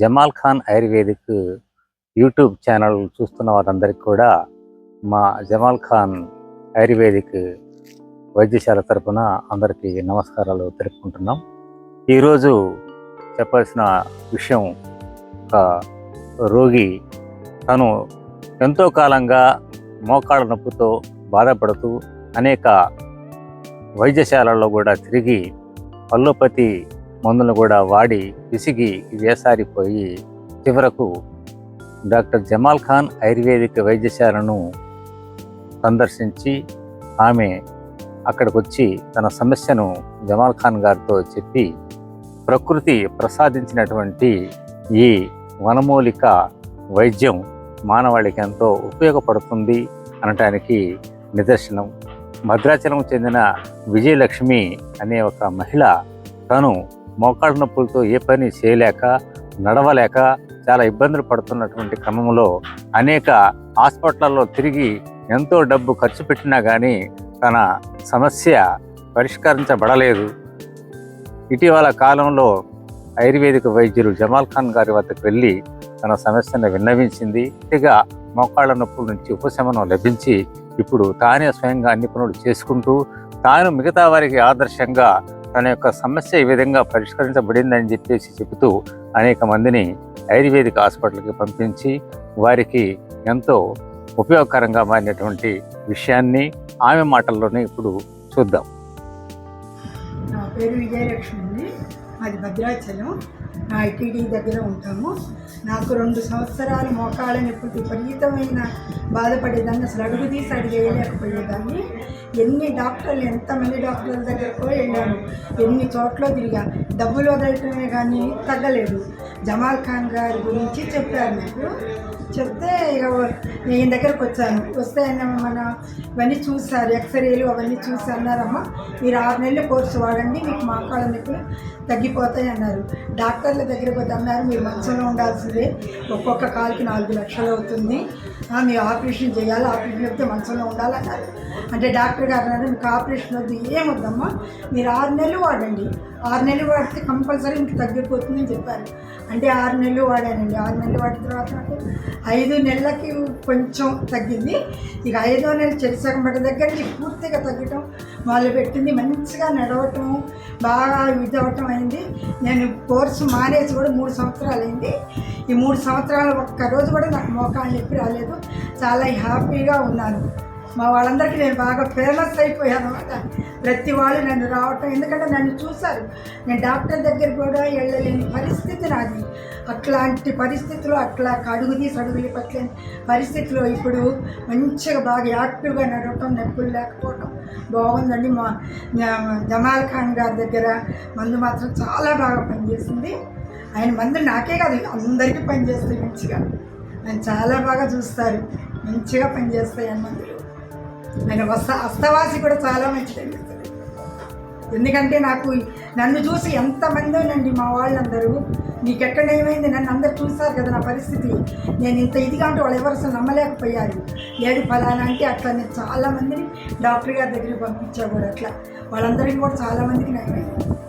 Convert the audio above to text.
Jamal Khan ayurvedic YouTube channel చూస్తున్న వారందరికీ కూడా మా జమాల్ ఖాన్ ఆయుర్వేదిక్ వైద్యశాల తరఫున అందరికీ నమస్కారాలు తెలుపుకుంటున్నాం. ఈరోజు చెప్పాల్సిన విషయం ఒక రోగి. తను ఎంతో కాలంగా మోకాళ్ళ నొప్పితో బాధపడుతూ అనేక వైద్యశాలల్లో కూడా తిరిగి అల్లోపతి మందులు కూడా వాడి విసిగి వేసారిపోయి చివరకు డాక్టర్ జమాల్ ఖాన్ ఆయుర్వేదిక వైద్యశాలను సందర్శించి ఆమె అక్కడికి వచ్చి తన సమస్యను జమాల్ ఖాన్ గారితో చెప్పి ప్రకృతి ప్రసాదించినటువంటి ఈ వనమూలిక వైద్యం మానవాళికి ఎంతో ఉపయోగపడుతుంది అనటానికి నిదర్శనం. భద్రాచలం చెందిన విజయలక్ష్మి అనే ఒక మహిళ తను మోకాళ్ళ నొప్పులతో ఏ పని చేయలేక నడవలేక చాలా ఇబ్బందులు పడుతున్నటువంటి క్రమంలో అనేక హాస్పిటల్లో తిరిగి ఎంతో డబ్బు ఖర్చు పెట్టినా కానీ తన సమస్య పరిష్కరించబడలేదు. ఇటీవల కాలంలో ఆయుర్వేదిక వైద్యులు జమాల్ ఖాన్ గారి వద్దకు వెళ్ళి తన సమస్యను విన్నవించింది. ఇదిగా మోకాళ్ళ నొప్పుల నుంచి ఉపశమనం లభించి ఇప్పుడు తానే స్వయంగా అన్ని పనులు చేసుకుంటూ తాను మిగతా వారికి ఆదర్శంగా తన యొక్క సమస్య ఈ విధంగా పరిష్కరించబడిందని చెప్పేసి చెబుతూ అనేక మందిని ఆయుర్వేదిక హాస్పిటల్కి పంపించి వారికి ఎంతో ఉపయోగకరంగా మారినటువంటి విషయాన్ని ఆమె మాటల్లోనే ఇప్పుడు చూద్దాం. పేరు విజయలక్ష్మి అండి మాది భద్రాచలం. నా ఐటీడీ దగ్గర ఉంటాము. నాకు రెండు సంవత్సరాలు మోకాళ్ళ ఇప్పుడు విపరీతమైన బాధపడేదాన్ని అసలు అడుగు తీసి అడుగు వేయలేకపోయేదాన్ని ఎన్ని డాక్టర్లు ఎంతమంది డాక్టర్ల దగ్గరకు వెళ్ళాను. ఎన్ని చోట్ల తిరిగా. డబ్బులు వదలటమే కానీ తగ్గలేదు. జమాల్ ఖాన్ గారి గురించి చెప్పారు నాకు. చెప్తే ఇక నేను దగ్గరకు వచ్చాను. వస్తే ఆయన మన ఇవన్నీ చూసారు ఎక్స్రేలు అవన్నీ చూసి అన్నారమ్మా మీరు ఆరు నెలలు కోర్సు వాడండి మీకు మోకాళ్ళ నొప్పులు తగ్గిపోతాయి అన్నారు. డాక్టర్ల దగ్గరకు పోతే అన్నారు మీరు మంచంలో ఉండాల్సిందే. ఒక్కొక్క కాలుకి నాలుగు లక్షలు అవుతుంది. మీరు ఆపరేషన్ చేయాలి ఆపరేషన్ చెప్తే మంచంలో ఉండాలన్నారు అంటే డాక్టర్ గారు అన్నారు మీకు ఆపరేషన్ వద్దు ఏమొద్దమ్మా మీరు ఆరు నెలలు వాడండి. ఆరు నెలలు వాడితే కంపల్సరీ ఇంకా తగ్గిపోతుందని చెప్పారు. అంటే ఆరు నెలలు వాడానండి ఆరు నెలలు వాడిన తర్వాత నాకు ఐదు నెలలకి కొంచెం తగ్గింది. ఇక ఐదో నెల చెరిసగం పడ్డ దగ్గర నుంచి పూర్తిగా తగ్గటం వాళ్ళు పెట్టింది మంచిగా నడవటం బాగా ఇదవటం అయింది. నేను కోర్సు మానేసి కూడా మూడు సంవత్సరాలు అయింది. ఈ మూడు సంవత్సరాలు ఒక్క రోజు కూడా నాకు మోకాలు నొప్పి రాలేదు. చాలా హ్యాపీగా ఉన్నాను. మా వాళ్ళందరికీ నేను బాగా ఫేమస్ అయిపోయాను అనమాట ప్రతి వాళ్ళు నన్ను రావటం ఎందుకంటే నన్ను చూశారు. నేను డాక్టర్ దగ్గర కూడా వెళ్ళలేని పరిస్థితి నాది. అట్లాంటి పరిస్థితిలో అట్లా అడుగు తీసి అడుగులు పట్టలేని పరిస్థితిలో ఇప్పుడు మంచిగా బాగా యాక్టివ్గా నడవటం నొప్పులు లేకపోవటం. బాగుందండి. మా జమాల్ ఖాన్ గారి దగ్గర మందు మాత్రం చాలా బాగా పనిచేసింది. ఆయన మందు నాకే కాదు అందరికీ పనిచేస్తాయి మంచిగా. ఆయన చాలా బాగా చూస్తారు. మంచిగా పనిచేస్తాయి ఆయన మందులు. ఆయన వస్త అస్తవాసి కూడా చాలా మంచిదండి ఎందుకంటే నాకు నన్ను చూసి ఎంతమందోనండి మా వాళ్ళందరూ. నీకెక్కడ ఏమైంది? నన్ను అందరు చూశారు కదా నా పరిస్థితి. నేను ఇంత ఇదిగా అంటే వాళ్ళు ఎవరు నమ్మలేకపోయారు. ఏడు ఫలానా అంటే అట్లా నేను చాలా మందిని డాక్టర్ గారి దగ్గరికి పంపించా కూడా అట్లా. వాళ్ళందరికీ కూడా చాలామందికి నయమైంది